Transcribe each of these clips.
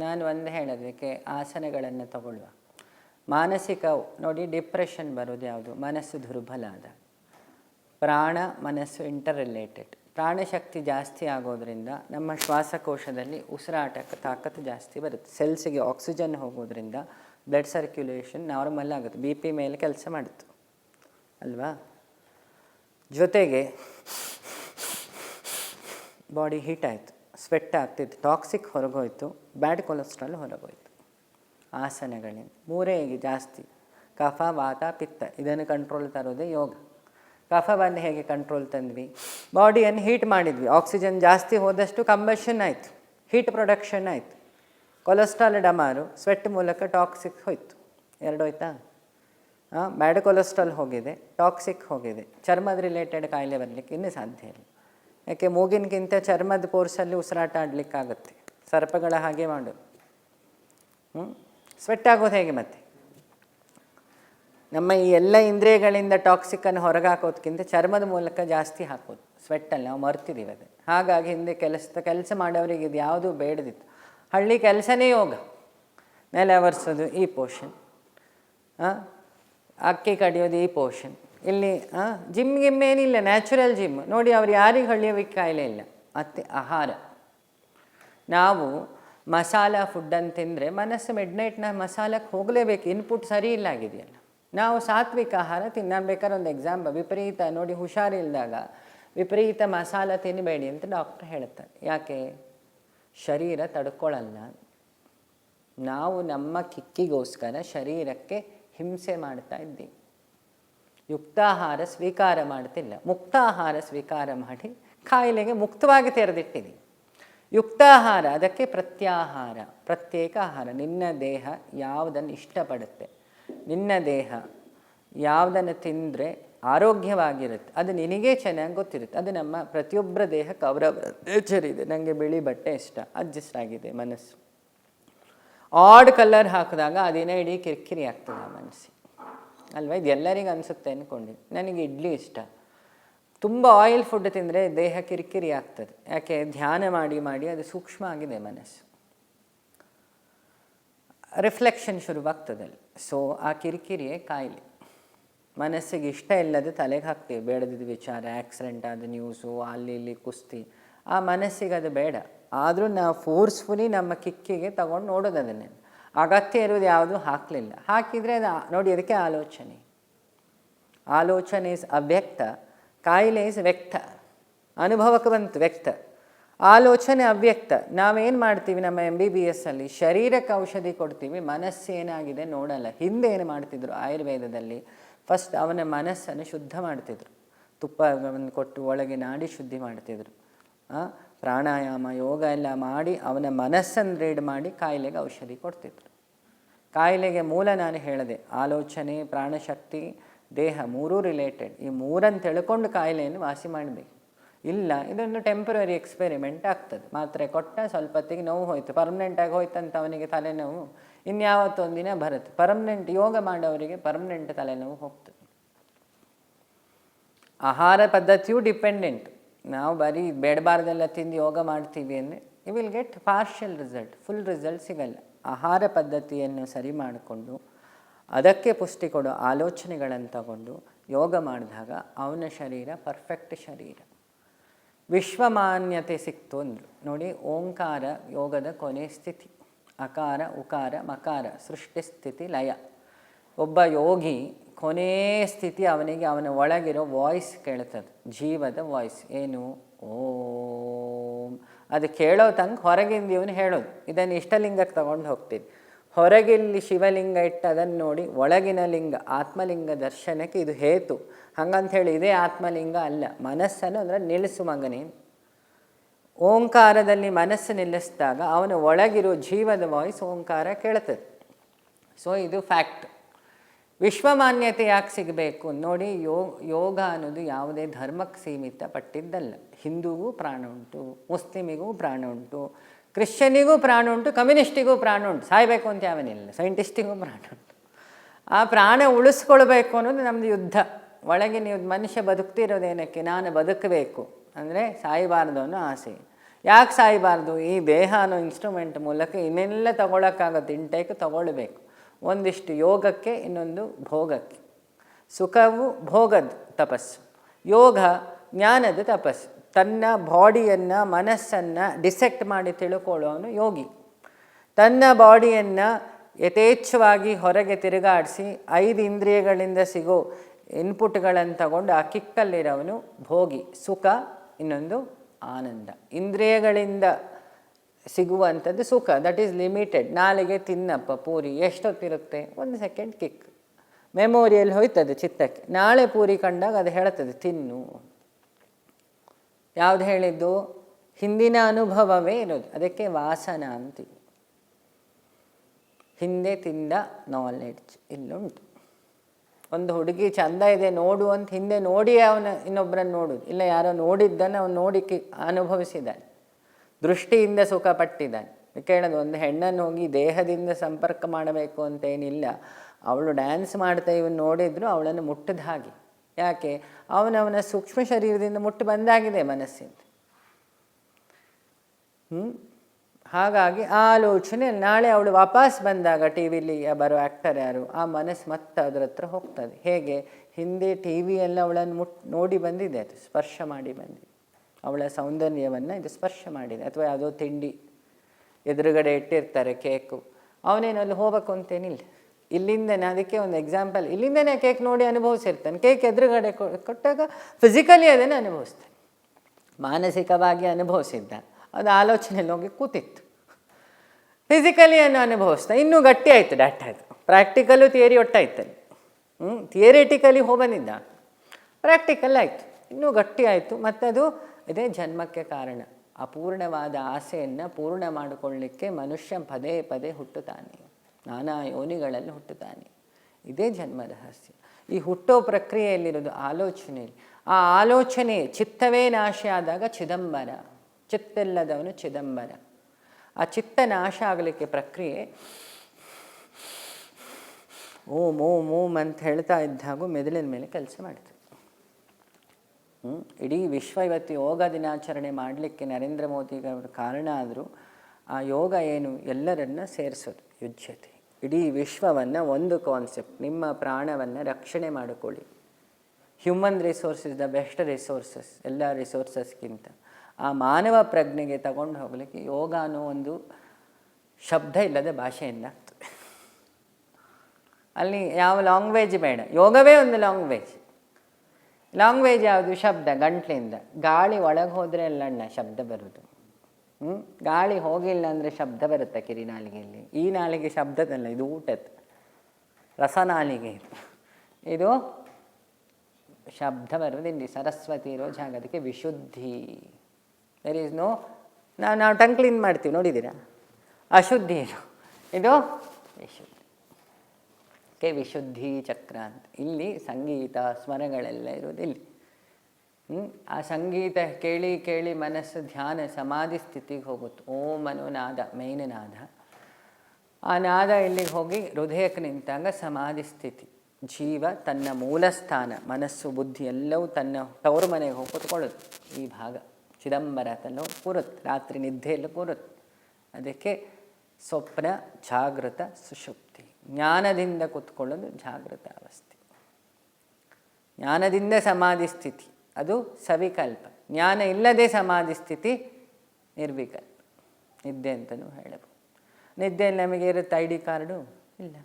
ನಾನು ಒಂದು ಹೇಳೋದಕ್ಕೆ ಆಸನಗಳನ್ನು ತಗೊಳ್ಳುವ. ಮಾನಸಿಕ, ನೋಡಿ ಡಿಪ್ರೆಷನ್ ಬರೋದು ಯಾವುದು? ಮನಸ್ಸು ದುರ್ಬಲ ಆದ ಪ್ರಾಣ, ಮನಸ್ಸು ಇಂಟರ್ ರಿಲೇಟೆಡ್ ಪ್ರಾಣಶಕ್ತಿ ಜಾಸ್ತಿ ಆಗೋದ್ರಿಂದ ನಮ್ಮ ಶ್ವಾಸಕೋಶದಲ್ಲಿ ಉಸಿರಾಟಕ್ಕೆ ತಾಕತ್ತು ಜಾಸ್ತಿ ಬರುತ್ತೆ. ಸೆಲ್ಸಿಗೆ ಆಕ್ಸಿಜನ್ ಹೋಗೋದ್ರಿಂದ ಬ್ಲಡ್ ಸರ್ಕ್ಯುಲೇಷನ್ ನಾರ್ಮಲ್ ಆಗುತ್ತೆ. ಬಿ ಪಿ ಮೇಲೆ ಕೆಲಸ ಮಾಡುತ್ತೆ. ಅಲ್ವಾ? ಜೊತೆಗೆ ಬಾಡಿ ಹೀಟ್ ಆಯಿತು. ಸ್ವೆಟ್ ಆಗ್ತಿತ್ತು ಟಾಕ್ಸಿಕ್ ಹೊರಗೋಯ್ತು ಬ್ಯಾಡ್ ಕೊಲೆಸ್ಟ್ರಾಲ್ ಹೊರಗೋಯ್ತು. ಆಸನಗಳಿಂದ. ಮೂರೇ ಜಾಸ್ತಿ. ಕಫ, ವಾತ, ಪಿತ್ತ. ಇದನ್ನು ಕಂಟ್ರೋಲ್ ತರೋದೇ ಯೋಗ. ಕಫ ಬಂದು ಹೇಗೆ ಕಂಟ್ರೋಲ್ ತಂದ್ವಿ? ಬಾಡಿಯನ್ನು ಹೀಟ್ ಮಾಡಿದ್ವಿ. ಆಕ್ಸಿಜನ್ ಜಾಸ್ತಿ ಹೋದಷ್ಟು ಕಂಬಷನ್ ಆಯಿತು. ಹೀಟ್ ಪ್ರೊಡಕ್ಷನ್ ಆಯಿತು. ಕೊಲೆಸ್ಟ್ರಾಲ್ ಡಮಾರು ಸ್ವೆಟ್ ಮೂಲಕ ಟಾಕ್ಸಿಕ್ ಹೋಯ್ತು. ಎರಡು ಹೋಯ್ತಾ ಹಾಂ ಬ್ಯಾಡ್ ಕೊಲೆಸ್ಟ್ರಾಲ್ ಹೋಗಿದೆ ಟಾಕ್ಸಿಕ್ ಹೋಗಿದೆ. ಚರ್ಮದ ರಿಲೇಟೆಡ್ ಕಾಯಿಲೆ ಬರಲಿಕ್ಕೆ ಇನ್ನೂ ಸಾಧ್ಯ ಇಲ್ಲ. ಯಾಕೆ ಮೂಗಿನಗಿಂತ ಚರ್ಮದ ಪೋರ್ಸಲ್ಲಿ ಉಸಿರಾಟ ಆಡಲಿಕ್ಕಾಗುತ್ತೆ. ಸರ್ಪಗಳ ಹಾಗೆ ಮಾಡು ಹ್ಞೂ ಸ್ವೆಟ್ ಆಗೋದು ಹೇಗೆ ಮತ್ತೆ? ನಮ್ಮ ಈ ಎಲ್ಲ ಇಂದ್ರಿಯಗಳಿಂದ ಟಾಕ್ಸಿಕನ್ನು ಹೊರಗೆ ಹಾಕೋದಕ್ಕಿಂತ ಚರ್ಮದ ಮೂಲಕ ಜಾಸ್ತಿ ಹಾಕೋದು. ಸ್ವೆಟ್ಟಲ್ಲಿ ನಾವು ಮರ್ತಿದ್ದೀವಿ ಅದು ಹಾಗಾಗಿ ಹಿಂದೆ ಕೆಲಸ ಕೆಲಸ ಮಾಡೋರಿಗೆ ಇದು ಯಾವುದು ಬೇಡದಿತ್ತು. ಹಳ್ಳಿ ಕೆಲಸನೇ ಯೋಗ. ನೆಲ ಒರೆಸೋದು ಈ ಪೋರ್ಷನ್ ಅಕ್ಕಿ ಕಡಿಯೋದು ಈ ಪೋರ್ಷನ್ ಇಲ್ಲಿ ಜಿಮ್ ಗಿಮ್ ಏನಿಲ್ಲ ನ್ಯಾಚುರಲ್ ಜಿಮ್ ನೋಡಿ, ಅವ್ರು ಯಾರಿಗೆ ಹಳ್ಳಿಯೋವಿಗೆ ಕಾಯಿಲೆ ಇಲ್ಲ. ಮತ್ತು ಆಹಾರ. ನಾವು ಮಸಾಲ ಫುಡ್ ಅಂತ ತಿಂದರೆ ಮನಸ್ಸು ಮಿಡ್ನೈಟ್ನ ಮಸಾಲಕ್ಕೆ ಹೋಗಲೇಬೇಕು. ಇನ್ಪುಟ್ ಸರಿ ಇಲ್ಲ ಆಗಿದೆಯಲ್ಲ. ನಾವು ಸಾತ್ವಿಕ ಆಹಾರ ತಿನ್ನ ಬೇಕಾದ್ರೆ ಒಂದು ಎಕ್ಸಾಂಪಲ್ ವಿಪರೀತ, ನೋಡಿ ಹುಷಾರಿಲ್ಲದಾಗ ವಿಪರೀತ ಮಸಾಲ ತಿನ್ನಬೇಡಿ ಅಂತ ಡಾಕ್ಟ್ರ್ ಹೇಳ್ತಾರೆ ಯಾಕೆ? ಶರೀರ ತಡ್ಕೊಳ್ಳಲ್ಲ ನಾವು ನಮ್ಮ ಕಿಕ್ಕಿಗೋಸ್ಕರ ಶರೀರಕ್ಕೆ ಹಿಂಸೆ ಮಾಡ್ತಾ ಇದ್ದೀವಿ. ಯುಕ್ತಾಹಾರ ಸ್ವೀಕಾರ ಮಾಡ್ತಿಲ್ಲ. ಮುಕ್ತಾಹಾರ ಸ್ವೀಕಾರ ಮಾಡಿ ಕಾಯಿಲೆಗೆ ಮುಕ್ತವಾಗಿ ತೆರೆದಿಟ್ಟಿದೆ ಯುಕ್ತಾಹಾರ, ಅದಕ್ಕೆ ಪ್ರತ್ಯಾಹಾರ, ಪ್ರತ್ಯೇಕ ಆಹಾರ. ನಿನ್ನ ದೇಹ ಯಾವುದನ್ನು ಇಷ್ಟಪಡುತ್ತೆ? ನಿನ್ನ ದೇಹ ಯಾವುದನ್ನು ತಿಂದರೆ ಆರೋಗ್ಯವಾಗಿರುತ್ತೆ? ಅದು ನಿನಗೇ ಚೆನ್ನಾಗಿ ಗೊತ್ತಿರುತ್ತೆ. ಅದು ನಮ್ಮ ಪ್ರತಿಯೊಬ್ಬರ ದೇಹಕ್ಕೆ ಅವರವರ ನೇಚರ್ ಇದೆ ನನಗೆ ಬಿಳಿ ಬಟ್ಟೆ ಇಷ್ಟ. ಅಡ್ಜಸ್ಟ್ ಆಗಿದೆ ಮನಸ್ಸು. ಆಡ್ ಕಲರ್ ಹಾಕಿದಾಗ ಅದೇನೇ ಇಡೀ ಕಿರಿಕಿರಿ ಆಗ್ತದೆ ಆ ಮನಸ್ಸಿಗೆ. ಅಲ್ವಾ? ಇದು ಎಲ್ಲರಿಗೂ ಅನಿಸುತ್ತೆ ಅಂದ್ಕೊಂಡು ನನಗೆ ಇಡ್ಲಿ ಇಷ್ಟ. ತುಂಬ ಆಯಿಲ್ ಫುಡ್ ತಿಂದರೆ ದೇಹ ಕಿರಿಕಿರಿ ಆಗ್ತದೆ. ಯಾಕೆ? ಧ್ಯಾನ ಮಾಡಿ ಮಾಡಿ ಅದು ಸೂಕ್ಷ್ಮ ಆಗಿದೆ ಮನಸ್ಸು. ರಿಫ್ಲೆಕ್ಷನ್ ಶುರುವಾಗ್ತದಲ್ಲಿ ಸೊ ಆ ಕಿರಿಕಿರಿಯೇ ಕಾಯಿಲೆ. ಮನಸ್ಸಿಗೆ ಇಷ್ಟ ಇಲ್ಲದೆ ತಲೆಗೆ ಹಾಕ್ತೀವಿ. ಬೇಡದಿದ್ದ ವಿಚಾರ ಆಕ್ಸಿಡೆಂಟ್ ಆದ ನ್ಯೂಸು ಅಲ್ಲಿ ಇಲ್ಲಿ ಕುಸ್ತಿ. ಆ ಮನಸ್ಸಿಗೆ ಅದು ಬೇಡ. ಆದರೂ ನಾವು ಫೋರ್ಸ್ಫುಲಿ ನಮ್ಮ ಕಿಕ್ಕಿಗೆ ತಗೊಂಡು ನೋಡೋದು ಅದನ್ನೇ ಅಗತ್ಯ ಇರುವುದು ಯಾವುದು ಹಾಕಲಿಲ್ಲ. ಹಾಕಿದರೆ ಅದು ನೋಡಿ ಅದಕ್ಕೆ ಆಲೋಚನೆ. ಆಲೋಚನೆ ಇಸ್ ಅವ್ಯಕ್ತ, ಕಾಯಿಲೆ ಇಸ್ ವ್ಯಕ್ತ. ಅನುಭವಕ್ಕೆ ಬಂತು ವ್ಯಕ್ತ. ಆಲೋಚನೆ ಅವ್ಯಕ್ತ. ನಾವೇನು ಮಾಡ್ತೀವಿ ನಮ್ಮ ಎಂ ಬಿ ಬಿ ಎಸ್ಸಲ್ಲಿ ಶರೀರಕ್ಕೆ ಔಷಧಿ ಕೊಡ್ತೀವಿ ಮನಸ್ಸೇನಾಗಿದೆ ನೋಡಲ್ಲ. ಹಿಂದೆ ಏನು ಮಾಡ್ತಿದ್ರು ಆಯುರ್ವೇದದಲ್ಲಿ? ಫಸ್ಟ್ ಅವನ ಮನಸ್ಸನ್ನು ಶುದ್ಧ ಮಾಡ್ತಿದ್ರು. ತುಪ್ಪವನ್ನು ಕೊಟ್ಟು ಒಳಗೆ ನಾಡಿ ಶುದ್ಧಿ ಮಾಡ್ತಿದ್ರು. ಪ್ರಾಣಾಯಾಮ, ಯೋಗ ಎಲ್ಲ ಮಾಡಿ ಅವನ ಮನಸ್ಸನ್ನು ರೀಡ್ ಮಾಡಿ ಕಾಯಿಲೆಗೆ ಔಷಧಿ ಕೊಡ್ತಿದ್ರು. ಕಾಯಿಲೆಗೆ ಮೂಲ ನಾನು ಹೇಳಿದೆ, ಆಲೋಚನೆ, ಪ್ರಾಣಶಕ್ತಿ, ದೇಹ ಮೂರೂ ರಿಲೇಟೆಡ್ ಈ ಮೂರನ್ನು ತಿಳ್ಕೊಂಡು ಕಾಯಿಲೆಯನ್ನು ವಾಸಿ ಮಾಡಬೇಕು. ಇಲ್ಲ, ಇದೊಂದು ಟೆಂಪರರಿ ಎಕ್ಸ್ಪೆರಿಮೆಂಟ್ ಆಗ್ತದೆ. ಮಾತ್ರೆ ಕೊಟ್ಟ ಸ್ವಲ್ಪ ಹೊತ್ತಿಗೆ ನೋವು ಹೋಯ್ತು. ಪರ್ಮನೆಂಟಾಗಿ ಹೋಯ್ತಂತ ಅವನಿಗೆ ತಲೆನೋವು ಇನ್ಯಾವತ್ತೊಂದಿನ ಬರುತ್ತೆ. ಪರ್ಮನೆಂಟ್ ಯೋಗ ಮಾಡೋವರಿಗೆ ಪರ್ಮನೆಂಟ್ ತಲೆನೋವು ಹೋಗ್ತದೆ. ಆಹಾರ ಪದ್ಧತಿಯು ಡಿಪೆಂಡೆಂಟ್ ನಾವು ಬರೀ ಬೇಡಬಾರ್ದೆಲ್ಲ ತಿಂದು ಯೋಗ ಮಾಡ್ತೀವಿ ಅಂದರೆ you will get partial result full result ಸಿಗಲ್ಲ. ಆಹಾರ ಪದ್ಧತಿಯನ್ನು ಸರಿ ಮಾಡಿಕೊಂಡು, ಅದಕ್ಕೆ ಪುಷ್ಟಿ ಕೊಡೋ ಆಲೋಚನೆಗಳನ್ನು ತಗೊಂಡು ಯೋಗ ಮಾಡಿದಾಗ ಅವನ ಶರೀರ ಪರ್ಫೆಕ್ಟ್ ಶರೀರ. ವಿಶ್ವಮಾನ್ಯತೆ ಸಿಕ್ತು ಅಂದರು. ನೋಡಿ, ಓಂಕಾರ ಯೋಗದ ಕೊನೆ ಸ್ಥಿತಿ. ಅಕಾರ, ಉಕಾರ, ಮಕಾರ, ಸೃಷ್ಟಿ ಸ್ಥಿತಿ, ಲಯ. ಒಬ್ಬ ಯೋಗಿ ಕೊನೇ ಸ್ಥಿತಿ ಅವನಿಗೆ ಅವನ ಒಳಗಿರೋ ವಾಯ್ಸ್ ಕೇಳ್ತದೆ. ಜೀವದ ವಾಯ್ಸ್ ಏನು? ಓಂ. ಅದು ಕೇಳೋ ತಂಗ ಹೊರಗಿಂದ ಇವನು ಹೇಳೋದು. ಇದನ್ನು ಇಷ್ಟಲಿಂಗಕ್ಕೆ ತಗೊಂಡು ಹೋಗ್ತೀನಿ ಹೊರಗಿಲ್ಲಿ ಶಿವಲಿಂಗ ಇಟ್ಟು ಅದನ್ನು ನೋಡಿ ಒಳಗಿನ ಲಿಂಗ, ಆತ್ಮಲಿಂಗ ದರ್ಶನಕ್ಕೆ ಇದು ಹೇತು. ಹಂಗಂತ ಹೇಳಿ ಇದೇ ಆತ್ಮಲಿಂಗ ಅಲ್ಲ. ಮನಸ್ಸನ್ನು ಅಂದರೆ ನಿಲ್ಲಿಸು ಮಗನೇ. ಓಂಕಾರದಲ್ಲಿ ಮನಸ್ಸು ನಿಲ್ಲಿಸಿದಾಗ ಅವನ ಒಳಗಿರೋ ಜೀವದ ವಾಯ್ಸ್ ಓಂಕಾರ ಕೇಳ್ತದೆ. ಸೊ ಇದು ಫ್ಯಾಕ್ಟ್ ವಿಶ್ವಮಾನ್ಯತೆ ಯಾಕೆ ಸಿಗಬೇಕು ನೋಡಿ, ಯೋ, ಯೋಗ ಅನ್ನೋದು ಯಾವುದೇ ಧರ್ಮಕ್ಕೆ ಸೀಮಿತ ಪಟ್ಟಿದ್ದಲ್ಲ ಹಿಂದೂಗೂ ಪ್ರಾಣ ಉಂಟು, ಮುಸ್ಲಿಮಿಗೂ ಪ್ರಾಣ ಉಂಟು, ಕ್ರಿಶ್ಚಿಯನಿಗೂ ಪ್ರಾಣ ಉಂಟು, ಕಮ್ಯುನಿಸ್ಟಿಗೂ ಪ್ರಾಣ ಉಂಟು. ಸಾಯಬೇಕು ಅಂತ ಯಾವನಿಲ್ಲ, ಸೈಂಟಿಸ್ಟಿಗೂ ಪ್ರಾಣ ಉಂಟು. ಆ ಪ್ರಾಣ ಉಳಿಸ್ಕೊಳ್ಬೇಕು ಅನ್ನೋದು ನಮ್ಮದು ಯುದ್ಧ. ಒಳಗೆ ನೀವು ಮನುಷ್ಯ ಬದುಕ್ತಿರೋದೇನಕ್ಕೆ? ನಾನು ಬದುಕಬೇಕು. ಅಂದರೆ ಸಾಯಬಾರ್ದು ಅನ್ನೋ ಆಸೆ. ಯಾಕೆ ಸಾಯಬಾರ್ದು? ಈ ದೇಹ ಅನ್ನೋ ಇನ್ಸ್ಟ್ರೂಮೆಂಟ್ ಮೂಲಕ ಇನ್ನೆಲ್ಲ ತಗೊಳಕ್ಕಾಗುತ್ತೆ ಇಂಟೇಕ್ ತಗೊಳ್ಬೇಕು. ಒಂದಿಷ್ಟು ಯೋಗಕ್ಕೆ, ಇನ್ನೊಂದು ಭೋಗಕ್ಕೆ. ಸುಖವು ಭೋಗದ ತಪಸ್ಸು. ಯೋಗ ಜ್ಞಾನದ ತಪಸ್ಸು. ತನ್ನ ಬಾಡಿಯನ್ನು, ಮನಸ್ಸನ್ನು ಡಿಸೆಕ್ಟ್ ಮಾಡಿ ತಿಳ್ಕೊಳ್ಳೋನು ಯೋಗಿ. ತನ್ನ ಬಾಡಿಯನ್ನು ಯಥೇಚ್ಛವಾಗಿ ಹೊರಗೆ ತಿರುಗಾಡಿಸಿ, ಐದು ಇಂದ್ರಿಯಗಳಿಂದ ಸಿಗೋ ಇನ್ಪುಟ್ಗಳನ್ನು ತಗೊಂಡು ಆ ಕಿಕ್ಕಲ್ಲಿರೋವನು ಭೋಗಿ. ಸುಖ, ಇನ್ನೊಂದು ಆನಂದ. ಇಂದ್ರಿಯಗಳಿಂದ ಸಿಗುವಂಥದ್ದು ಸುಖ. ದಟ್ ಈಸ್ ಲಿಮಿಟೆಡ್ ನಾಳೆಗೆ ತಿನ್ನಪ್ಪ, ಪೂರಿ. ಎಷ್ಟೊತ್ತಿರುತ್ತೆ? ಒಂದು ಸೆಕೆಂಡ್ ಕಿಕ್ ಮೆಮೊರಿಯಲ್ಲಿ ಹೋಯ್ತದೆ ಚಿತ್ತಕ್ಕೆ. ನಾಳೆ ಪೂರಿ ಕಂಡಾಗ ಅದು ಹೇಳ್ತದೆ, ತಿನ್ನು. ಯಾವುದು ಹೇಳಿದ್ದು? ಹಿಂದಿನ ಅನುಭವವೇ ಇರೋದು. ಅದಕ್ಕೆ ವಾಸನ ಅಂತೀವಿ. ಹಿಂದೆ ತಿಂದ ನಾಲೆಡ್ಜ್ ಇಲ್ಲುಂಟು. ಒಂದು ಹುಡುಗಿ ಚಂದ ಇದೆ, ನೋಡು ಅಂತ ಹಿಂದೆ ನೋಡಿ ಅವನ ಇನ್ನೊಬ್ಬರನ್ನು ನೋಡೋದು. ಇಲ್ಲ ಯಾರೋ ನೋಡಿದ್ದನ್ನು ಅವನು ನೋಡಿ ಅನುಭವಿಸಿದ್ದಾನೆ. ದೃಷ್ಟಿಯಿಂದ ಸುಖ ಪಟ್ಟಿದ್ದಾನೆ ಕೇಳೋದು ಒಂದು ಹೆಣ್ಣನ್ನು ಹೋಗಿ ದೇಹದಿಂದ ಸಂಪರ್ಕ ಮಾಡಬೇಕು ಅಂತೇನಿಲ್ಲ. ಅವಳು ಡ್ಯಾನ್ಸ್ ಮಾಡ್ತಾ ಇವನು ನೋಡಿದ್ರು ಅವಳನ್ನು ಮುಟ್ಟದ ಹಾಗೆ. ಯಾಕೆ? ಅವನವನ ಸೂಕ್ಷ್ಮ ಶರೀರದಿಂದ ಮುಟ್ಟು ಬಂದಾಗಿದೆ ಮನಸ್ಸಿಂದ. ಹ್ಞೂ ಹಾಗಾಗಿ ಆಲೋಚನೆ, ನಾಳೆ ಅವಳು ವಾಪಸ್ ಬಂದಾಗ ಟಿ ವಿಲಿ ಬರೋ ಆ್ಯಕ್ಟರ್ ಯಾರು? ಆ ಮನಸ್ಸು ಮತ್ತೆ ಅದ್ರ ಹತ್ರ ಹೋಗ್ತದೆ. ಹೇಗೆ? ಹಿಂದೆ ಟಿ ವಿಯೆಲ್ಲ ಅವಳನ್ನು ಮುಟ್, ನೋಡಿ ಬಂದಿದೆ ಅದು, ಸ್ಪರ್ಶ ಮಾಡಿ ಬಂದಿದೆ. ಅವಳ ಸೌಂದರ್ಯವನ್ನು ಇದು ಸ್ಪರ್ಶ ಮಾಡಿದೆ. ಅಥವಾ ಯಾವುದೋ ತಿಂಡಿ ಎದುರುಗಡೆ ಇಟ್ಟಿರ್ತಾರೆ ಕೇಕು. ಅವನೇನು ಅಲ್ಲಿ ಹೋಗಬೇಕು ಅಂತೇನಿಲ್ಲ. ಇಲ್ಲಿಂದನೇ ಅದಕ್ಕೆ ಒಂದು ಎಕ್ಸಾಂಪಲ್ ಇಲ್ಲಿಂದನೇ ಕೇಕ್ ನೋಡಿ ಅನುಭವಿಸಿರ್ತಾನೆ. ಕೇಕ್ ಎದುರುಗಡೆ ಕೊಟ್ಟಾಗ ಫಿಸಿಕಲಿ ಅದನ್ನು ಅನುಭವಿಸ್ತಾನೆ. ಮಾನಸಿಕವಾಗಿ ಅನುಭವಿಸಿದ್ದ. ಅದು ಆಲೋಚನೆಯಲ್ಲಿ ಹೋಗಿ ಕೂತಿತ್ತು. ಫಿಸಿಕಲಿ ಅನ್ನು ಅನುಭವಿಸ್ತಾ, ಇನ್ನೂ ಗಟ್ಟಿ ಆಯಿತು ಡಾಟ್ ಆಯಿತು ಪ್ರಾಕ್ಟಿಕಲು ಥಿಯರಿ ಒಟ್ಟಾಯ್ತಲ್ಲಿ. ಹ್ಞೂ ಥಿಯರಿಟಿಕಲಿ ಬಂದಿದ್ದ ಪ್ರಾಕ್ಟಿಕಲ್ ಆಯಿತು. ಇನ್ನೂ ಗಟ್ಟಿ ಆಯಿತು. ಮತ್ತದು ಇದೇ ಜನ್ಮಕ್ಕೆ ಕಾರಣ. ಅಪೂರ್ಣವಾದ ಆಸೆಯನ್ನು ಪೂರ್ಣ ಮಾಡಿಕೊಳ್ಳಿಕ್ಕೆ ಮನುಷ್ಯ ಪದೇ ಪದೇ ಹುಟ್ಟುತ್ತಾನೆ. ನಾನಾ ಯೋನಿಗಳಲ್ಲಿ ಹುಟ್ಟುತ್ತಾನೆ. ಇದೇ ಜನ್ಮ ರಹಸ್ಯ. ಈ ಹುಟ್ಟೋ ಪ್ರಕ್ರಿಯೆಯಲ್ಲಿರೋದು ಆಲೋಚನೆಯಲ್ಲಿ ಆ ಆಲೋಚನೆ ಚಿತ್ತವೇ ನಾಶ ಆದಾಗ ಚಿದಂಬರ. ಚಿತ್ತಿಲ್ಲದವನು ಚಿದಂಬರ. ಆ ಚಿತ್ತ ನಾಶ ಆಗಲಿಕ್ಕೆ ಪ್ರಕ್ರಿಯೆ ಓಂ ಓಂ ಓಂ ಅಂತ ಹೇಳ್ತಾ ಇದ್ದಾಗೂ ಮೆದುಳಿನ ಮೇಲೆ ಕೆಲಸ ಮಾಡ್ತದೆ? ಇಡೀ ವಿಶ್ವ ಇವತ್ತು ಯೋಗ ದಿನಾಚರಣೆ ಮಾಡಲಿಕ್ಕೆ ನರೇಂದ್ರ ಮೋದಿಗವರು ಕಾರಣ ಆದರೂ ಆ ಯೋಗ ಏನು ಎಲ್ಲರನ್ನ ಸೇರಿಸೋದು, ಯುಜ್ಯತೆ. ಇಡೀ ವಿಶ್ವವನ್ನು ಒಂದು ಕಾನ್ಸೆಪ್ಟ್ ನಿಮ್ಮ ಪ್ರಾಣವನ್ನು ರಕ್ಷಣೆ ಮಾಡಿಕೊಳ್ಳಿ. Human resources the best resources ಎಲ್ಲ ರಿಸೋರ್ಸಸ್ಗಿಂತ ಆ ಮಾನವ ಪ್ರಜ್ಞೆಗೆ ತಗೊಂಡು ಹೋಗಲಿಕ್ಕೆ ಯೋಗ ಅನ್ನೋ ಒಂದು ಶಬ್ದ ಇಲ್ಲದ ಭಾಷೆಯಿಂದ ಅಲ್ಲಿ ಯಾವ ಲಾಂಗ್ವೇಜ್ ಬೇಡ. ಯೋಗವೇ ಒಂದು ಲ್ಯಾಂಗ್ವೇಜ್ ಲ್ಯಾಂಗ್ವೇಜ್ ಯಾವುದು? ಶಬ್ದ, ಗಂಟ್ಲಿಂದ. ಗಾಳಿ ಒಳಗೆ ಹೋದರೆ ಅಲ್ಲಣ್ಣ, ಶಬ್ದ ಬರೋದು. ಹ್ಞೂ ಗಾಳಿ ಹೋಗಿಲ್ಲ ಅಂದರೆ ಶಬ್ದ ಬರುತ್ತೆ ಕಿರಿ ನಾಲಿಗೆಯಲ್ಲಿ ಈ ನಾಲಿಗೆ ಶಬ್ದದಲ್ಲ, ಇದು ಊಟದ ರಸನಾಲಿಗೆ ಇದು. ಇದು ಶಬ್ದ ಬರೋದಿಲ್ಲಿ ಸರಸ್ವತಿ ಇರೋ ಜಾಗದಕ್ಕೆ ವಿಶುದ್ಧಿ. ದರ್ ಈಸ್ ನೋ, ನಾವು ನಾವು ಟಂಗ್ ಮಾಡ್ತೀವಿ, ನೋಡಿದ್ದೀರಾ? ಅಶುದ್ಧಿ ಇದು ವಿಶುದ್ಧಿ. ಕೆ ವಿಶುದ್ಧಿ ಚಕ್ರ ಅಂತ. ಇಲ್ಲಿ ಸಂಗೀತ ಸ್ವರಗಳೆಲ್ಲ ಇರೋದು ಇಲ್ಲಿ. ಆ ಸಂಗೀತ ಕೇಳಿ ಕೇಳಿ ಮನಸ್ಸು ಧ್ಯಾನ ಸಮಾಧಿ ಸ್ಥಿತಿಗೆ ಹೋಗುತ್ತೆ. ಓಂ ಅನ್ನೋ ನಾದ, ಮೇನ್ ನಾದ. ಆ ನಾದ ಇಲ್ಲಿಗೆ ಹೋಗಿ ಹೃದಯಕ್ಕೆ ನಿಂತಾಗ ಸಮಾಧಿ ಸ್ಥಿತಿ. ಜೀವ ತನ್ನ ಮೂಲ ಸ್ಥಾನ, ಮನಸ್ಸು, ಬುದ್ಧಿ ಎಲ್ಲವೂ ತನ್ನ ತವರು ಮನೆಗೆ ಹೋಗಿ ಕೂತ್ಕೊಳ್ಳುತ್ತೆ. ಈ ಭಾಗ. ಚಿದಂಬರ ತನ್ನ ಕೂರುತ್ತೆ. ರಾತ್ರಿ ನಿದ್ದೆಯಲ್ಲಿ ಕೂರುತ್ತೆ. ಅದಕ್ಕೆ ಸ್ವಪ್ನ ಜಾಗೃತ ಸುಷುಪ್ತಿ ಜ್ಞಾನದಿಂದ ಕೂತ್ಕೊಳ್ಳೋದು ಜಾಗೃತ ಅವಸ್ಥೆ. ಜ್ಞಾನದಿಂದ ಸಮಾಧಿ ಸ್ಥಿತಿ, ಅದು ಸವಿಕಲ್ಪ. ಜ್ಞಾನ ಇಲ್ಲದೆ ಸಮಾಧಿ ಸ್ಥಿತಿ ನಿರ್ವಿಕಲ್ಪ. ನಿದ್ದೆ ಅಂತಲೂ ಹೇಳಬಹುದು. ನಿದ್ದೆಯಲ್ಲಿ ನಮಗೆ ಇರುತ್ತೆ ಐ ಡಿ ಕಾರ್ಡು? ಇಲ್ಲ.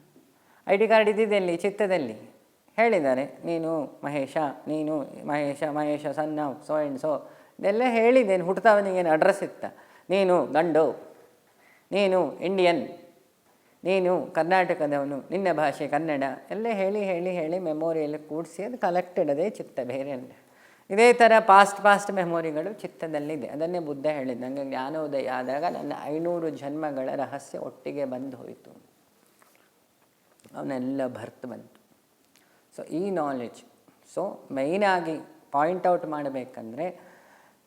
ಐ ಡಿ ಕಾರ್ಡ್ ಇದ್ದಿದ್ದೆಲ್ಲಿ? ಚಿತ್ತದಲ್ಲಿ. ಹೇಳಿದ್ದಾರೆ ನೀನು ಮಹೇಶ ನೀನು ಮಹೇಶ ಮಹೇಶ, ಸಣ್ಣ, ಸೋ ಆ್ಯಂಡ್ ಸೋ. ಇದೆಲ್ಲ ಹೇಳಿದ್ದೇನೆ ಹುಟ್ಟುತ್ತವನಿಗೇನು ಅಡ್ರೆಸ್ ಇತ್ತ? ನೀನು ಗಂಡು, ನೀನು ಇಂಡಿಯನ್. ನೀನು ಕರ್ನಾಟಕದವನು, ನಿನ್ನ ಭಾಷೆ ಕನ್ನಡ, ಎಲ್ಲ ಹೇಳಿ ಹೇಳಿ ಹೇಳಿ ಮೆಮೊರಿಯಲ್ಲಿ ಕೂಡಿಸಿ ಅದು ಅದೇ ಚಿತ್ತ ಬೇರೆ ಇದೇ ಥರ ಪಾಸ್ಟ್ ಪಾಸ್ಟ್ ಮೆಮೊರಿಗಳು ಚಿತ್ತದಲ್ಲಿದೆ. ಅದನ್ನೇ ಬುದ್ಧ ಹೇಳಿದ್ದು. ನನಗೆ ಜ್ಞಾನೋದಯ ಆದಾಗ ನನ್ನ ಐನೂರು ಜನ್ಮಗಳ ರಹಸ್ಯ ಒಟ್ಟಿಗೆ ಬಂದು ಹೋಯಿತು. ಅವನ್ನೆಲ್ಲ ಭರ್ತು ಬಂತು. ಸೊ ಈ ನಾಲೆಜ್ ಸೊ ಮೈನಾಗಿ ಪಾಯಿಂಟ್ ಔಟ್ ಮಾಡಬೇಕಂದ್ರೆ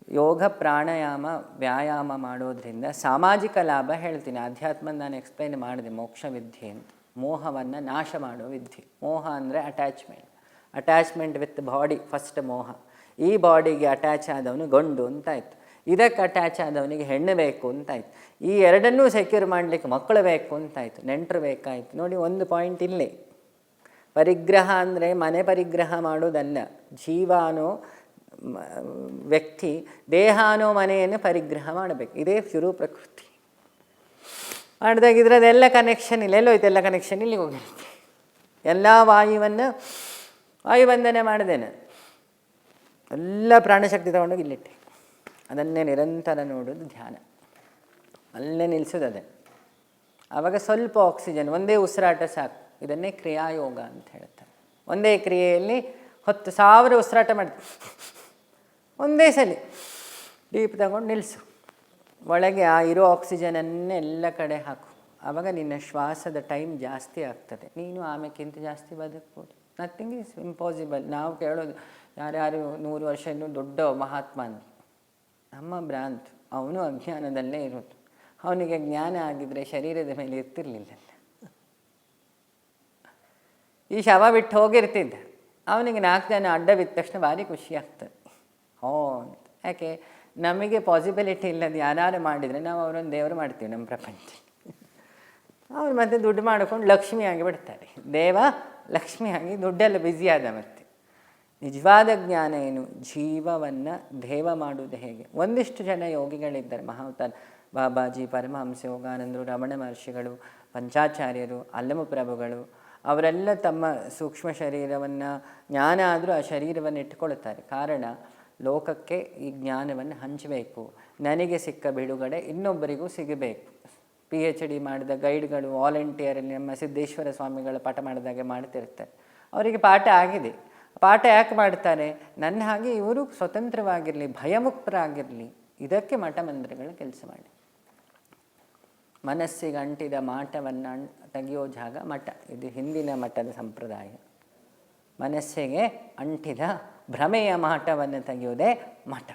ಯೋಗ ಪ್ರಾಣಾಯಾಮ, ವ್ಯಾಯಾಮ ಮಾಡೋದ್ರಿಂದ ಸಾಮಾಜಿಕ ಲಾಭ ಹೇಳ್ತೀನಿ. ಅಧ್ಯಾತ್ಮ ನಾನು ಎಕ್ಸ್ಪ್ಲೈನ್ ಮಾಡಿದೆ. ಮೋಕ್ಷ ವಿದ್ಯೆ ಅಂತ. ಮೋಹವನ್ನು ನಾಶ ಮಾಡೋ ವಿದ್ಯೆ. ಮೋಹ ಅಂದರೆ attachment attachment with body first ಮೋಹ. ಈ ಬಾಡಿಗೆ ಅಟ್ಯಾಚ್ ಆದವನು ಗಂಡು ಅಂತಾಯ್ತು ಇದಕ್ಕೆ ಅಟ್ಯಾಚ್ ಆದವನಿಗೆ ಹೆಣ್ಣು ಬೇಕು ಅಂತಾಯ್ತು ಈ ಎರಡನ್ನೂ ಸೆಕ್ಯೂರ್ ಮಾಡಲಿಕ್ಕೆ ಮಕ್ಕಳು ಬೇಕು ಅಂತಾಯ್ತು ನೆಂಟರು ಬೇಕಾಯ್ತು. ನೋಡಿ, ಒಂದು ಪಾಯಿಂಟ್ ಇಲ್ಲೇ. ಪರಿಗ್ರಹ ಅಂದರೆ ಮನೆ ಪರಿಗ್ರಹ ಮಾಡೋದಲ್ಲ. ಜೀವ ಅನ್ನೋ ಮ- ವ್ಯಕ್ತಿ ದೇಹ ಅನ್ನೋ ಮನೆಯನ್ನು ಪರಿಗ್ರಹ ಮಾಡಬೇಕು. ಇದೇ ಶುರು ಪ್ರಕೃತಿ. ಮಾಡಿದಾಗ ಇದ್ರದ್ದೆಲ್ಲ ಕನೆಕ್ಷನ್ ಇಲ್ಲ. ಎಲ್ಲೋ ಇದೆಲ್ಲ ಕನೆಕ್ಷನ್ ಇಲ್ಲಿಗೆ ಹೋಗಿರುತ್ತೆ ಎಲ್ಲ ವಾಯುವನ್ನು ವಾಯುವಂದನೆ ಮಾಡಿದೇನೆ. ಎಲ್ಲ ಪ್ರಾಣಶಕ್ತಿ ತಗೊಂಡೋಗಿ ಇಲ್ಲಿಟ್ಟೆ. ಅದನ್ನೇ ನಿರಂತರ ನೋಡೋದು ಧ್ಯಾನ. ಅಲ್ಲೇ ನಿಲ್ಲಿಸೋದು ಅದೇ. ಆವಾಗ ಸ್ವಲ್ಪ ಆಕ್ಸಿಜನ್ ಒಂದೇ ಉಸಿರಾಟ ಸಾಕು. ಇದನ್ನೇ ಕ್ರಿಯಾಯೋಗ ಅಂತ ಹೇಳ್ತಾರೆ. ಒಂದೇ ಕ್ರಿಯೆಯಲ್ಲಿ ಹತ್ತು ಸಾವಿರ ಉಸಿರಾಟ ಮಾಡ್ತೀವಿ ಒಂದೇ ಸಲ. ಡೀಪ್ ತಗೊಂಡು ನಿಲ್ಲಿಸು ಒಳಗೆ ಆ ಇರೋ ಆಕ್ಸಿಜನನ್ನೇ ಎಲ್ಲ ಕಡೆ ಹಾಕು. ಆವಾಗ ನಿನ್ನ ಶ್ವಾಸದ ಟೈಮ್ ಜಾಸ್ತಿ ಆಗ್ತದೆ. ನೀನು ಆಮೇಕ್ಕಿಂತ ಜಾಸ್ತಿ ಬದುಕ್ಬೋದು. ನಥಿಂಗ್ ಈಸ್ ಇಂಪಾಸಿಬಲ್ ನಾವು ಕೇಳೋದು, ಯಾರ್ಯಾರು ನೂರು ವರ್ಷ ಇನ್ನೂ ದೊಡ್ಡ ಮಹಾತ್ಮ ಅಂತ ನಮ್ಮ ಭ್ರಾಂತ್, ಅವನು ಅಜ್ಞಾನದಲ್ಲೇ ಇರೋದು. ಅವನಿಗೆ ಜ್ಞಾನ ಆಗಿದ್ದರೆ ಶರೀರದ ಮೇಲೆ ಇರ್ತಿರ್ಲಿಲ್ಲ ಈ ಶವ ಬಿಟ್ಟು ಹೋಗಿರ್ತಿದ್ದ. ಅವನಿಗೆ ನಾಲ್ಕು ಜನ ಅಡ್ಡ ಬಿದ್ದ ತಕ್ಷಣ ಭಾರಿ ಖುಷಿ ಆಗ್ತದೆ. ಅಂತ ಯಾಕೆ? ನಮಗೆ ಪಾಸಿಬಿಲಿಟಿ ಇಲ್ಲದ ಯಾರು ಮಾಡಿದರೆ ನಾವು ಅವರೊಂದು ದೇವರು ಮಾಡ್ತೀವಿ ನಮ್ಮ ಪ್ರಪಂಚ. ಅವ್ರು ಮತ್ತೆ ದುಡ್ಡು ಮಾಡಿಕೊಂಡು ಲಕ್ಷ್ಮಿ ಆಗಿ ಬಿಡ್ತಾರೆ. ದೇವ ಲಕ್ಷ್ಮಿ ಆಗಿ ದುಡ್ಡೆಲ್ಲ ಆದ ಮತ್ತೆ. ನಿಜವಾದ ಜ್ಞಾನ ಏನು? ಜೀವವನ್ನು ದೇವ ಮಾಡುವುದು ಹೇಗೆ? ಒಂದಿಷ್ಟು ಜನ ಯೋಗಿಗಳಿದ್ದಾರೆ, ಮಹಾವತಾರ ಬಾಬಾಜಿ ಪರಮಹಂಸ ಯೋಗಾನಂದರು, ರಮಣ ಮಹರ್ಷಿಗಳು, ಪಂಚಾಚಾರ್ಯರು, ಅಲ್ಲಮ ಪ್ರಭುಗಳು. ಅವರೆಲ್ಲ ತಮ್ಮ ಸೂಕ್ಷ್ಮ ಶರೀರವನ್ನು, ಜ್ಞಾನ ಆದರೂ ಆ ಶರೀರವನ್ನು ಇಟ್ಟುಕೊಳ್ಳುತ್ತಾರೆ. ಕಾರಣ ಲೋಕಕ್ಕೆ ಈ ಜ್ಞಾನವನ್ನು ಹಂಚಬೇಕು. ನನಗೆ ಸಿಕ್ಕ ಬಿಡುಗಡೆ ಇನ್ನೊಬ್ಬರಿಗೂ ಸಿಗಬೇಕು. ಪಿ ಎಚ್ ಡಿ ಮಾಡಿದ ಗೈಡ್ಗಳು ವಾಲಂಟಿಯರಲ್ಲಿ ನಮ್ಮ ಸಿದ್ದೇಶ್ವರ ಸ್ವಾಮಿಗಳ ಪಾಠ ಮಾಡಿದಾಗೆ ಮಾಡ್ತಿರ್ತಾರೆ. ಅವರಿಗೆ ಪಾಠ ಆಗಿದೆ. ಪಾಠ ಯಾಕೆ ಮಾಡ್ತಾರೆ? ನನ್ನ ಹಾಗೆ ಇವರು ಸ್ವತಂತ್ರವಾಗಿರಲಿ, ಭಯಮುಕ್ತರಾಗಿರಲಿ, ಇದಕ್ಕೆ ಮಠ ಮಂದಿರಗಳು ಕೆಲಸ ಮಾಡಿ. ಮನಸ್ಸಿಗೆ ಅಂಟಿದ ಮಾಟವನ್ನು ತೆಗೆಯೋ ಜಾಗ ಮಠ. ಇದು ಹಿಂದಿನ ಮಠದ ಸಂಪ್ರದಾಯ. ಮನಸ್ಸಿಗೆ ಅಂಟಿದ ಭ್ರಮೆಯ ಮಾಟವನ್ನು ತೆಗೆಯುವುದೇ ಮಠ.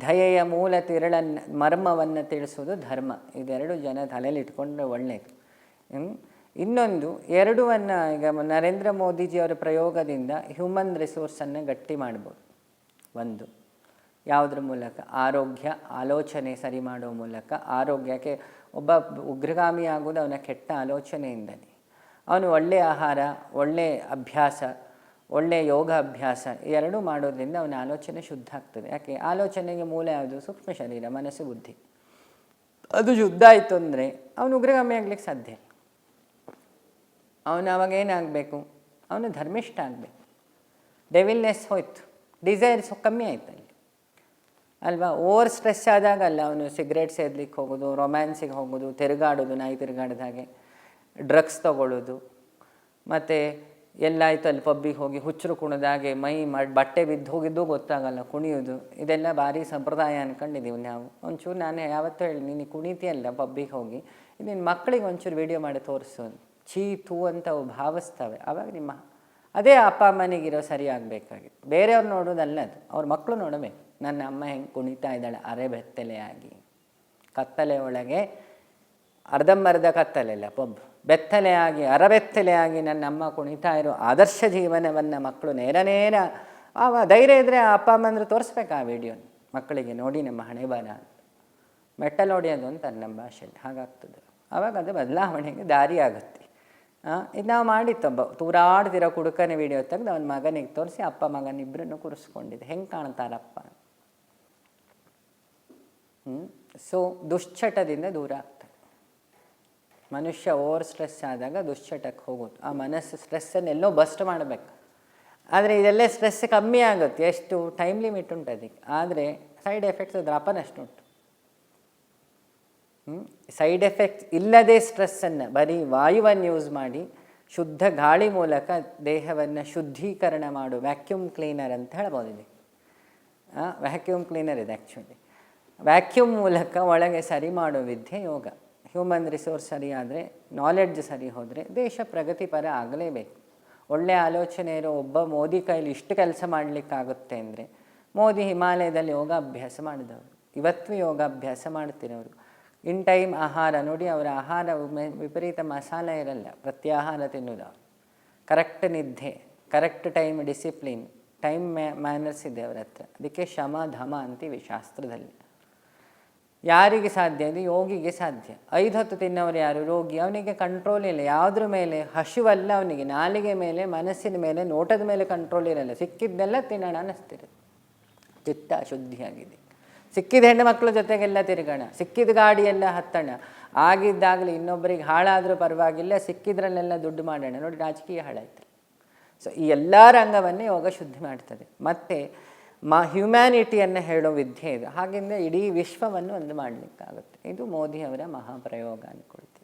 ದಯೆಯ ಮೂಲ ತಿರಳನ್ನು, ಮರ್ಮವನ್ನು ತಿಳಿಸೋದು ಧರ್ಮ. ಇದೆರಡು ಜನ ತಲೆಯಲ್ಲಿ ಇಟ್ಕೊಂಡ್ರೆ ಒಳ್ಳೆಯದು ಇನ್ನೊಂದು, ಎರಡೂವನ್ನು ಈಗ ನರೇಂದ್ರ ಮೋದಿಜಿಯವರ ಪ್ರಯೋಗದಿಂದ ಹ್ಯೂಮನ್ ರಿಸೋರ್ಸನ್ನು ಗಟ್ಟಿ ಮಾಡ್ಬೋದು. ಒಂದು, ಯಾವುದ್ರ ಮೂಲಕ? ಆರೋಗ್ಯ, ಆಲೋಚನೆ ಸರಿ ಮಾಡೋ ಮೂಲಕ. ಆರೋಗ್ಯಕ್ಕೆ ಒಬ್ಬ ಉಗ್ರಗಾಮಿ ಆಗೋದು ಅವನ ಕೆಟ್ಟ ಆಲೋಚನೆಯಿಂದಲೇ ಅವನು ಒಳ್ಳೆಯ ಆಹಾರ ಒಳ್ಳೆಯ ಅಭ್ಯಾಸ ಒಳ್ಳೆಯ ಯೋಗ ಅಭ್ಯಾಸ ಎರಡೂ ಮಾಡೋದ್ರಿಂದ ಅವನ ಆಲೋಚನೆ ಶುದ್ಧ ಆಗ್ತದೆ. ಯಾಕೆ? ಆಲೋಚನೆಗೆ ಮೂಲ ಯಾವುದು? ಸೂಕ್ಷ್ಮ ಶರೀರ, ಮನಸ್ಸು, ಬುದ್ಧಿ. ಅದು ಶುದ್ಧ ಆಯಿತು ಅಂದರೆ ಅವನು ಉಗ್ರಗಾಮಿ ಆಗ್ಲಿಕ್ಕೆ ಸಾಧ್ಯ ಅವನು ಅವಾಗ ಏನಾಗಬೇಕು? ಅವನು ಧರ್ಮಿಷ್ಠ ಆಗಬೇಕು. ಡೆವಿಲ್ನೆಸ್ ಹೋಯ್ತು. ಡಿಸೈರ್ಸ್ ಕಮ್ಮಿ ಆಯ್ತು ಅಲ್ಲಿ. ಅಲ್ವಾ? ಓವರ್ ಸ್ಟ್ರೆಸ್ ಆದಾಗ ಅಲ್ಲ ಅವನು ಸಿಗರೇಟ್ ಸೇದ್ಲಿಕ್ಕೆ ಹೋಗೋದು ರೊಮ್ಯಾನ್ಸಿಗೆ ಹೋಗೋದು, ತಿರುಗಾಡೋದು, ನಾಯಿ ತಿರುಗಾಡಿದ ಹಾಗೆ. ಡ್ರಗ್ಸ್ ತಗೊಳ್ಳೋದು. ಮತ್ತು ಎಲ್ಲಾಯ್ತು ಅಲ್ಲಿ ಪಬ್ಬಿಗೆ ಹೋಗಿ ಹುಚ್ಚರು ಕುಣಿದಾಗೆ ಮೈ ಮಾಡಿ ಬಟ್ಟೆ ಬಿದ್ದು ಹೋಗಿದ್ದು ಗೊತ್ತಾಗಲ್ಲ ಕುಣಿಯೋದು ಇದೆಲ್ಲ ಭಾರಿ ಸಂಪ್ರದಾಯ ಅನ್ಕೊಂಡಿದ್ದೀವಿ ನಾವು. ಒಂಚೂರು ನಾನು ಯಾವತ್ತೂ ಹೇಳಿ, ನೀನು ಕುಣಿತಿಯಲ್ಲ ಪಬ್ಬಿಗೆ ಹೋಗಿ ನಿನ್ನ ಮಕ್ಕಳಿಗೆ ಒಂಚೂರು ವಿಡಿಯೋ ಮಾಡಿ ತೋರಿಸು ಛೀ ತೂ ಅಂತ ಅವು ಭಾವಿಸ್ತವೆ. ಆವಾಗ ನಿಮ್ಮ, ಅದೇ ಅಪ್ಪ ಅಮ್ಮನಿಗಿರೋ ಸರಿ ಆಗಬೇಕಾಗಿತ್ತು ಬೇರೆಯವ್ರು ನೋಡೋದಲ್ಲ ಅದು. ಅವ್ರ ಮಕ್ಕಳು ನೋಡಬೇಕು. ನನ್ನ ಅಮ್ಮ ಹೆಂಗೆ ಕುಣಿತಾ ಇದ್ದಾಳೆ ಅರೆ ಬೆತ್ತಲೆಯಾಗಿ. ಕತ್ತಲೆ ಒಳಗೆ ಅರ್ಧಂಬರ್ಧ ಕತ್ತಲೆಲ್ಲ ಪೊಬ್ಬು. ಬೆತ್ತಲೆಯಾಗಿ, ಅರಬೆತ್ತಲೆಯಾಗಿ ನನ್ನಮ್ಮ ಕುಣಿತಾ ಇರೋ. ಆದರ್ಶ ಜೀವನವನ್ನು ಮಕ್ಕಳು ನೇರ ನೇರ ಆವ ಧೈರ್ಯ ಇದ್ದರೆ ಆ ಅಪ್ಪ ಅಮ್ಮಂದ್ರೆ ತೋರಿಸ್ಬೇಕು ಆ ವಿಡಿಯೋನ ಮಕ್ಕಳಿಗೆ ನೋಡಿ ನಮ್ಮ ಹಣೆ ಬರ ಅಂತ. ಮೆಟ್ಟಲು ಹೊಡೆಯೋದು ಅಂತ ನಮ್ಮ ಭಾಷೆಯಲ್ಲಿ ಹಾಗಾಗ್ತದೆ. ಆವಾಗ ಅದು ಬದಲಾವಣೆಗೆ ದಾರಿ ಆಗುತ್ತೆ. ಇದು ನಾವು ಮಾಡಿತ್ತೊಬ್ಬ ತೂರಾಡ್ತಿರೋ ಕುಡುಕನ ವಿಡಿಯೋ ತೆಗೆದು ಅವನ ಮಗನಿಗೆ ತೋರಿಸಿ ಅಪ್ಪ ಮಗನ ಇಬ್ಬರನ್ನು ಕೂರಿಸ್ಕೊಂಡಿದ್ದೆ. ಹೆಂಗೆ ಕಾಣ್ತಾರಪ್ಪ? ಹ್ಞೂ ಸೊ ದುಶ್ಚಟದಿಂದ ದೂರ ಮನುಷ್ಯ ಓವರ್ ಸ್ಟ್ರೆಸ್ ಆದಾಗ ದುಶ್ಚಟಕ್ಕೆ ಹೋಗೋದು. ಆ ಮನಸ್ಸು ಸ್ಟ್ರೆಸ್ಸನ್ನೆಲ್ಲೋ ಬಸ್ಟ್ ಮಾಡಬೇಕು. ಆದರೆ ಇದೆಲ್ಲ ಸ್ಟ್ರೆಸ್ ಕಮ್ಮಿ ಆಗುತ್ತೆ. ಎಷ್ಟು ಟೈಮ್ ಲಿಮಿಟ್ ಉಂಟು ಅದಕ್ಕೆ. ಆದರೆ ಸೈಡ್ ಎಫೆಕ್ಟ್ಸ್ ದ್ರಾಪನಷ್ಟು ಉಂಟು. ಸೈಡ್ ಎಫೆಕ್ಟ್ಸ್ ಇಲ್ಲದೆ ಸ್ಟ್ರೆಸ್ಸನ್ನು, ಬರೀ ವಾಯುವನ್ನು ಯೂಸ್ ಮಾಡಿ, ಶುದ್ಧ ಗಾಳಿ ಮೂಲಕ ದೇಹವನ್ನು ಶುದ್ಧೀಕರಣ ಮಾಡು ವ್ಯಾಕ್ಯೂಮ್ ಕ್ಲೀನರ್ ಅಂತ ಹೇಳ್ಬೋದು ಇದಕ್ಕೆ. ವ್ಯಾಕ್ಯೂಮ್ ಕ್ಲೀನರ್ ಇದೆ ಆ್ಯಕ್ಚುಲಿ ವ್ಯಾಕ್ಯೂಮ್ ಮೂಲಕ ಒಳಗೆ ಸರಿ ಮಾಡೋ ವಿದ್ಯೆ ಯೋಗ. ಹ್ಯೂಮನ್ ರಿಸೋರ್ಸ್ ಸರಿ ಆದರೆ ನಾಲೆಡ್ಜ್ ಸರಿ ಹೋದರೆ ದೇಶ ಪ್ರಗತಿಪರ ಆಗಲೇಬೇಕು. ಒಳ್ಳೆಯ ಆಲೋಚನೆ ಇರೋ ಒಬ್ಬ ಮೋದಿ ಕೈಲಿ ಇಷ್ಟು ಕೆಲಸ ಮಾಡಲಿಕ್ಕಾಗುತ್ತೆ ಅಂದರೆ, ಮೋದಿ ಹಿಮಾಲಯದಲ್ಲಿ ಯೋಗಾಭ್ಯಾಸ ಮಾಡಿದವರು. ಇವತ್ತು ಯೋಗಾಭ್ಯಾಸ ಮಾಡ್ತಿರೋರು. ಇನ್ ಟೈಮ್ ಆಹಾರ, ನೋಡಿ ಅವರ ಆಹಾರ ವಿಪರೀತ ಮಸಾಲೆ ಇರಲ್ಲ, ಪ್ರತ್ಯಾಹಾರ ತಿನ್ನೋದು ಕರೆಕ್ಟ್ ನಿದ್ದೆ, correct time discipline, time manners ಇದೆ ಅವರ ಹತ್ರ. ಅದಕ್ಕೆ ಶಮ ಧಮ ಅಂತೀವಿ ಶಾಸ್ತ್ರದಲ್ಲಿ. ಯಾರಿಗೆ ಸಾಧ್ಯ ಇದು ಯೋಗಿಗೆ ಸಾಧ್ಯ. ಐದು ಹೊತ್ತು ತಿನ್ನೋರು ಯಾರು? ರೋಗಿ. ಅವನಿಗೆ ಕಂಟ್ರೋಲ್ ಇಲ್ಲ. ಯಾವುದ್ರ ಮೇಲೆ? ಹಸಿವಲ್ಲ ಅವನಿಗೆ. ನಾಲಿಗೆ ಮೇಲೆ, ಮನಸ್ಸಿನ ಮೇಲೆ, ನೋಟದ ಮೇಲೆ ಕಂಟ್ರೋಲ್ ಇರಲ್ಲ. ಸಿಕ್ಕಿದ್ದೆಲ್ಲ ತಿನ್ನೋಣ ಅನ್ನಿಸ್ತಿರುತ್ತೆ. ಚಿತ್ತ ಶುದ್ಧಿಯಾಗಿದೆ. ಸಿಕ್ಕಿದ ಹೆಣ್ಣು ಮಕ್ಕಳ ಜೊತೆಗೆಲ್ಲ ತಿರುಗೋಣ. ಸಿಕ್ಕಿದ ಗಾಡಿಯೆಲ್ಲ ಹತ್ತೋಣ. ಆಗಿದ್ದಾಗಲೇ ಇನ್ನೊಬ್ಬರಿಗೆ ಹಾಳಾದರೂ ಪರವಾಗಿಲ್ಲ. ಸಿಕ್ಕಿದ್ರಲ್ಲೆಲ್ಲ ದುಡ್ಡು ಮಾಡೋಣ. ನೋಡಿ, ರಾಜಕೀಯ ಹಾಳಾಯ್ತು. ಸೊ ಈ ಎಲ್ಲ ರಂಗವನ್ನೇ ಯೋಗ ಶುದ್ಧಿ ಮಾಡ್ತದೆ. ಮತ್ತು ಮ ಹ್ಯುಮ್ಯಾನಿಟಿಯನ್ನು ಹೇಳೋ ವಿದ್ಯೆ ಇದು. ಹಾಗೆಂದರೆ ಇಡೀ ವಿಶ್ವವನ್ನು ಒಂದು ಮಾಡಲಿಕ್ಕಾಗುತ್ತೆ. ಇದು ಮೋದಿಯವರ ಮಹಾಪ್ರಯೋಗ ಅಂದ್ಕೊಳ್ಳಿ